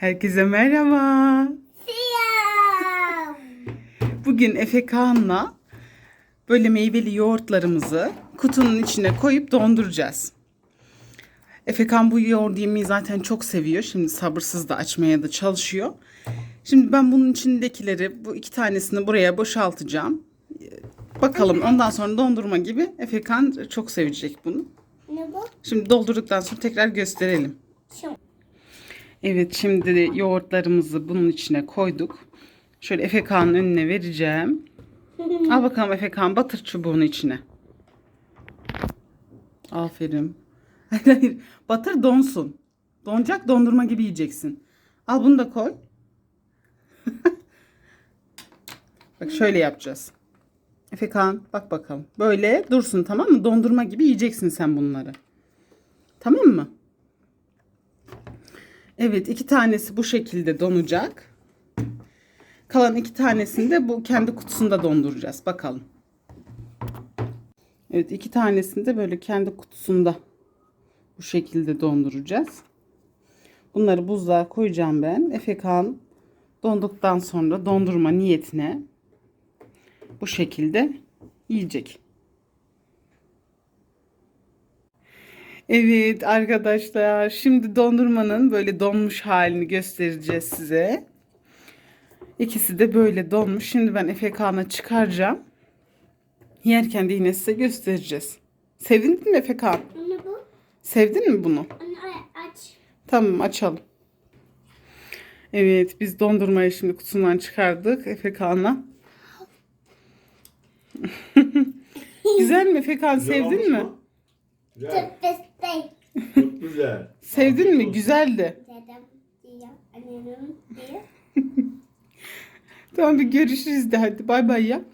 Herkese merhaba. Siyah. Bugün Efe Kaan'la böyle meyveli yoğurtlarımızı kutunun içine koyup donduracağız. Efe Kaan bu yoğurdu yemeyi zaten çok seviyor. Şimdi sabırsız da açmaya da çalışıyor. Şimdi ben bunun içindekileri bu iki tanesini buraya boşaltacağım. Bakalım ondan sonra dondurma gibi Efe Kaan çok sevecek bunu. Ne bu? Şimdi doldurduktan sonra tekrar gösterelim. Şu. Evet şimdi yoğurtlarımızı bunun içine koyduk. Şöyle Efe Kağan'ın önüne vereceğim. Al bakalım Efe Kağan batır çubuğunu içine. Aferin. Hayır hayır batır donsun. Donacak dondurma gibi yiyeceksin. Al bunu da koy. Bak şöyle yapacağız. Efe Kağan bak bakalım. Böyle dursun tamam mı? Dondurma gibi yiyeceksin sen bunları. Tamam mı? Evet iki tanesi bu şekilde donacak. Kalan iki tanesini de bu kendi kutusunda donduracağız. Bakalım. Evet iki tanesini de böyle kendi kutusunda bu şekilde donduracağız. Bunları buzluğa koyacağım ben. Efe Kağan donduktan sonra dondurma niyetine bu şekilde yiyecek. Evet arkadaşlar şimdi dondurmanın böyle donmuş halini göstereceğiz size. İkisi de böyle donmuş. Şimdi ben Efe Kağan'a çıkaracağım. Yerken de yine size göstereceğiz. Sevdin mi Efe Kağan? Ne bu? Sevdin mi bunu? Anne aç. Tamam açalım. Evet biz dondurmayı şimdi kutusundan çıkardık Efe Kağan'a. Güzel mi Efe Kağan Güzel sevdin mi? Güzel. Güzel. Sevdin mi? Güzeldi. Dedem diyor. Annemin diyor. Tamam bir görüşürüz de hadi bay bay yap.